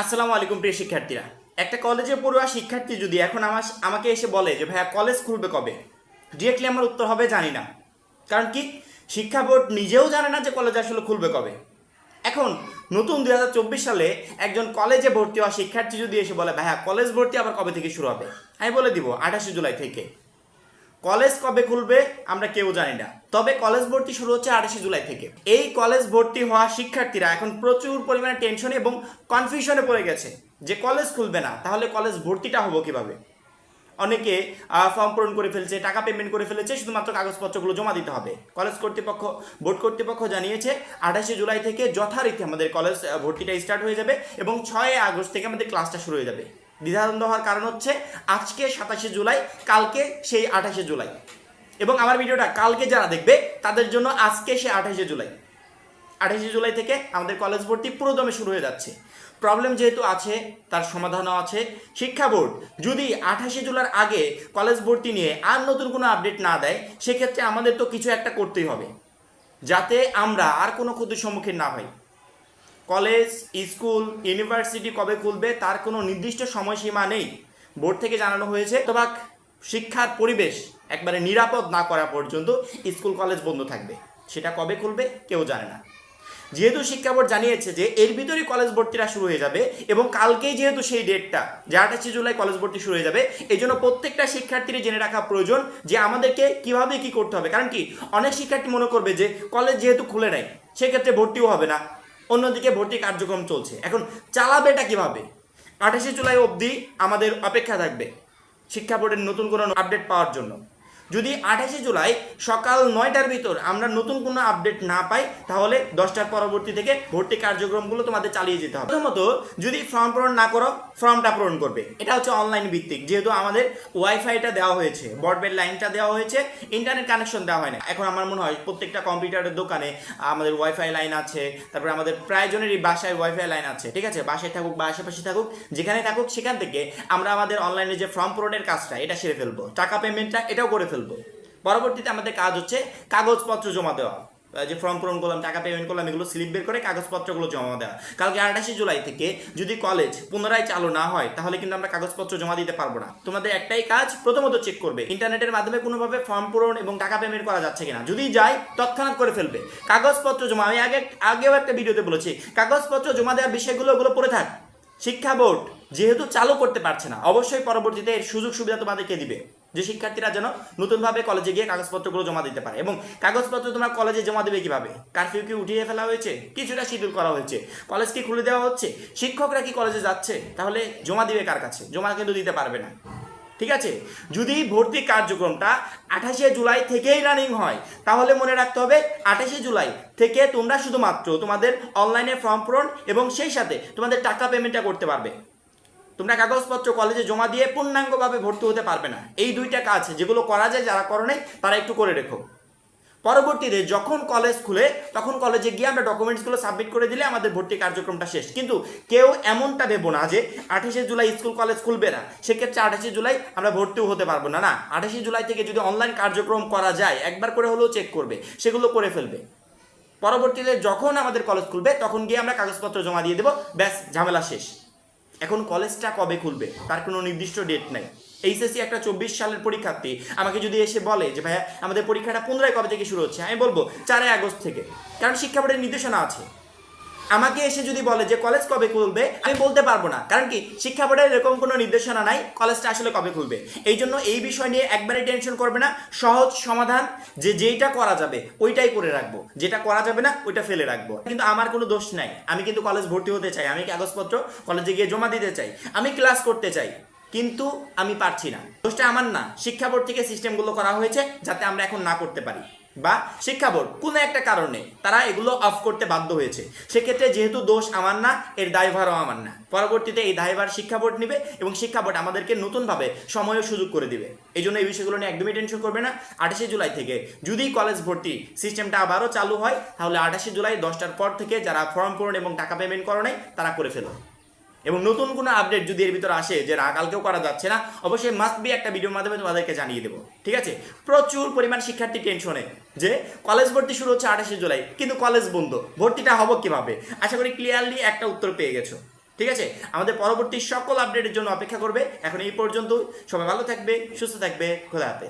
আসসালামু আলাইকুম প্রিয় শিক্ষার্থীরা। একটা কলেজে পড়ুয়া শিক্ষার্থী যদি এখন আমার আমাকে এসে বলে যে, ভাইয়া, কলেজ খুলবে কবে? ডিরেক্টলি আমার উত্তর হবে, জানি না। কারণ কি? শিক্ষা বোর্ড নিজেও জানে না যে কলেজ আসলে খুলবে কবে। এখন নতুন দুই হাজার চব্বিশ সালে একজন কলেজে ভর্তি হওয়া শিক্ষার্থী যদি এসে বলে, ভাইয়া, কলেজ ভর্তি আবার কবে থেকে শুরু হবে? আমি বলে দিব, আঠাশে জুলাই থেকে। কলেজ কবে খুলবে আমরা কেউ জানি না। তবে কলেজ ভর্তি শুরু হচ্ছে আঠাশে জুলাই থেকে। এই কলেজ ভর্তি হওয়া শিক্ষার্থীরা এখন প্রচুর পরিমাণে টেনশনে এবং কনফিউশনে পড়ে গেছে যে কলেজ খুলবে না, তাহলে কলেজ ভর্তিটা হব কীভাবে? অনেকে ফর্ম পূরণ করে ফেলছে, টাকা পেমেন্ট করে ফেলেছে, শুধুমাত্র কাগজপত্রগুলো জমা দিতে হবে। কলেজ কর্তৃপক্ষ, বোর্ড কর্তৃপক্ষ জানিয়েছে, আঠাশে জুলাই থেকে যথারীতি আমাদের কলেজ ভর্তিটা স্টার্ট হয়ে যাবে এবং ছয় আগস্ট থেকে আমাদের ক্লাসটা শুরু হয়ে যাবে। দ্বিধাদ্বন্দ্ব হওয়ার কারণ হচ্ছে আজকে সাতাশে জুলাই, কালকে সেই আঠাশে জুলাই। এবং আমার ভিডিওটা কালকে যারা দেখবে, তাদের জন্য আজকে সে আঠাশে জুলাই। আঠাশে জুলাই থেকে আমাদের কলেজ ভর্তি পুরোদমে শুরু হয়ে যাচ্ছে। প্রবলেম যেহেতু আছে, তার সমাধানও আছে। শিক্ষা বোর্ড যদি আঠাশে জুলাইয়ের আগে কলেজ ভর্তি নিয়ে আর নতুন কোনো আপডেট না দেয়, সেক্ষেত্রে আমাদের তো কিছু একটা করতেই হবে। যাতে আমরা আর কোনো ক্ষতির সম্মুখীন না হই। কলেজ, স্কুল, ইউনিভার্সিটি কবে খুলবে তার কোনো নির্দিষ্ট সময়সীমা নেই। বোর্ড থেকে জানানো হয়েছে তবে শিক্ষার পরিবেশ একবারে নিরাপদ না করা পর্যন্ত স্কুল, কলেজ বন্ধ থাকবে। সেটা কবে খুলবে কেউ জানে না। যেহেতু শিক্ষা বোর্ড জানিয়েছে যে এর ভিতরেই কলেজ ভর্তিটা শুরু হয়ে যাবে এবং কালকেই যেহেতু সেই ডেটটা, যে আঠাশে জুলাই কলেজ ভর্তি শুরু হয়ে যাবে এই জন্য প্রত্যেকটা শিক্ষার্থীর জেনে রাখা প্রয়োজন যে আমাদেরকে কীভাবে কি করতে হবে। কারণ কি, অনেক শিক্ষার্থী মনে করবে যে কলেজ যেহেতু খুলে নেয় সেক্ষেত্রে ভর্তিও হবে না। অন্যদিকে ভর্তি কার্যক্রম চলছে। এখন চালাবে এটা কীভাবে? আঠাশে জুলাই অবধি আমাদের অপেক্ষা থাকবে। শিক্ষা বোর্ডের নতুন কোনো আপডেট পাওয়ার জন্য। যদি আঠাশে জুলাই সকাল নয়টার ভিতর আমরা নতুন কোনো আপডেট না পাই, তাহলে দশটার পরবর্তী থেকে ভর্তি কার্যক্রমগুলো তোমাদের চালিয়ে যেতে হবে। প্রথমত, যদি ফর্ম পূরণ না করো ফর্মটা পূরণ করবে। এটা হচ্ছে অনলাইন ভিত্তিক, যেহেতু আমাদের ওয়াইফাইটা দেওয়া হয়েছে ব্রডব্যান্ড লাইনটা দেওয়া হয়েছে ইন্টারনেট কানেকশন দেওয়া হয় না। এখন আমার মনে হয় প্রত্যেকটা কম্পিউটারের দোকানে আমাদের ওয়াইফাই লাইন আছে, তারপরে আমাদের প্রায়জনেরই বাসায় ওয়াইফাই লাইন আছে, ঠিক আছে? বাসায় থাকুক বা আশেপাশে থাকুক, যেখানে থাকুক, সেখান থেকে আমরা আমাদের অনলাইনে যে ফর্ম পূরণের কাজটা, এটা সেরে ফেলব। টাকা পেমেন্টটা এটাও করে ফেলব। পরবর্তীতে আমাদের কাজ হচ্ছে কাগজপত্র জমা দেওয়া। যে ফর্ম পূরণ করলাম, টাকা পেমেন্ট করলাম, এগুলো স্লিপ বের করে কাগজপত্রগুলো জমা দেওয়া। কালকে আঠাশে জুলাই থেকে যদি কলেজ পুনরায় চালু না হয়, তাহলে কিন্তু আমরা কাগজপত্র জমা দিতে পারব না। তোমাদের একটাই কাজ, প্রথমত চেক করবে ইন্টারনেটের মাধ্যমে কোনোভাবে ফর্ম পূরণ এবং টাকা পেমেন্ট করা যাচ্ছে কিনা। যদি যায়, তৎক্ষণাৎ করে ফেলবে। কাগজপত্র জমা, আমি আগে, আগেও একটা ভিডিওতে বলেছি, কাগজপত্র জমা দেওয়ার বিষয়গুলো, ওগুলো পড়ে থাক। শিক্ষা বোর্ড যেহেতু চালু করতে পারছে না, অবশ্যই পরবর্তীতে এর সুযোগ সুবিধা তোমাদেরকে দিবে? যে শিক্ষার্থীরা যেন নতুনভাবে কলেজে গিয়ে কাগজপত্রগুলো জমা দিতে পারে। এবং কাগজপত্র তোমরা কলেজে জমা দেবে কীভাবে? কারফিউ কি উঠিয়ে ফেলা হয়েছে? কিছুটা শিডিউল করা হয়েছে। কলেজ কি খুলে দেওয়া হচ্ছে? শিক্ষকরা কি কলেজে যাচ্ছে? তাহলে জমা দিবে কার কাছে? জমা কিন্তু দিতে পারবে না। ঠিক আছে? যদি ভর্তি কার্যক্রমটা আঠাশে জুলাই থেকেই রানিং হয়, তাহলে মনে রাখতে হবে আঠাশে জুলাই থেকে তোমরা শুধুমাত্র তোমাদের অনলাইনে ফর্ম পূরণ এবং সেই সাথে তোমাদের টাকা পেমেন্টটা করতে পারবে। তোমরা কাগজপত্র কলেজে জমা দিয়ে পূর্ণাঙ্গভাবে ভর্তি হতে পারবে না। এই দুইটা কাজ যেগুলো করা যায়, যারা করো নাই, তারা একটু করে রেখো। পরবর্তীতে যখন কলেজ খুলে, তখন কলেজে গিয়ে আমরা ডকুমেন্টসগুলো সাবমিট করে দিলে আমাদের ভর্তি কার্যক্রমটা শেষ। কিন্তু কেউ এমনটা ভেবো না যে আঠাশে জুলাই স্কুল কলেজ খুলবে না। সেক্ষেত্রে আঠাশে জুলাই আমরা ভর্তিও হতে পারব না। না, আঠাশে জুলাই থেকে যদি অনলাইন কার্যক্রম করা যায়, একবার করে হলেও চেক করবে, সেগুলো করে ফেলবে। পরবর্তীতে যখন আমাদের কলেজ খুলবে, তখন গিয়ে আমরা কাগজপত্র জমা দিয়ে দেবো। ব্যাস, ঝামেলা শেষ। এখন কলেজটা কবে খুলবে? তার কোনো নির্দিষ্ট ডেট নাই। এইচএসসি একটা চব্বিশ সালের পরীক্ষার্থী আমাকে যদি এসে বলে যে, ভাইয়া, আমাদের পরীক্ষাটা পনেরোই কবে থেকে শুরু হচ্ছে? আমি বলব, চারই আগস্ট থেকে। কারণ শিক্ষা বোর্ডের নির্দেশনা আছে। আমাকে এসে যদি বলে যে কলেজ কবে খুলবে, আমি বলতে পারব না। কারণ কি, শিক্ষা বোর্ডের এরকম কোনো নির্দেশনা নাই কলেজটা আসলে কবে খুলবে। এই জন্য এই বিষয় নিয়ে একবারে টেনশন করবে না। সহজ সমাধান যে যেইটা করা যাবে, ওইটাই করে রাখব। যেটা করা যাবে না, ওইটা ফেলে রাখব। কিন্তু আমার কোনো দোষ নাই। আমি কিন্তু কলেজ ভর্তি হতে চাই। আমি কাগজপত্র কলেজে গিয়ে জমা দিতে চাই। আমি ক্লাস করতে চাই। কিন্তু আমি পারছি না। দোষটা আমার না। শিক্ষা বোর্ড থেকে সিস্টেমগুলো করা হয়েছে, যাতে আমরা এখন না করতে পারি। বা শিক্ষা বোর্ড, কোনো একটা কারণে তারা এগুলো অফ করতে বাধ্য হয়েছে। সেক্ষেত্রে যেহেতু দোষ আমার না, এর দায়ভারও আমার না। পরবর্তীতে এই দায়ভার শিক্ষা বোর্ড নেবে এবং শিক্ষা বোর্ড আমাদেরকে নতুনভাবে সময় ও সুযোগ করে দিবে। এই জন্য এই বিষয়গুলো নিয়ে একদমই টেনশন করবে না। আঠাশে জুলাই থেকে যদি কলেজ ভর্তি সিস্টেমটা আবারও চালু হয়, তাহলে আঠাশে জুলাই দশটার পর থেকে যারা ফর্ম পূরণ এবং টাকা পেমেন্ট করে নাই, তারা করে ফেলো। এবং নতুন কোনো আপডেট যদি এর ভিতরে আসে যে কালকেও করা যাচ্ছে না, অবশ্যই মাস্ট বি একটা ভিডিওর মাধ্যমে তোমাদেরকে জানিয়ে দেবো, ঠিক আছে? প্রচুর পরিমাণ শিক্ষার্থী টেনশনে যে কলেজ ভর্তি শুরু হচ্ছে আঠাশে জুলাই, কিন্তু কলেজ বন্ধ, ভর্তিটা হব কীভাবে? আশা করি ক্লিয়ারলি একটা উত্তর পেয়ে গেছো, ঠিক আছে? আমাদের পরবর্তী সকল আপডেটের জন্য অপেক্ষা করবে, এখন এই পর্যন্ত সবাই ভালো থাকবে, সুস্থ থাকবে, খোদা হাফেজ।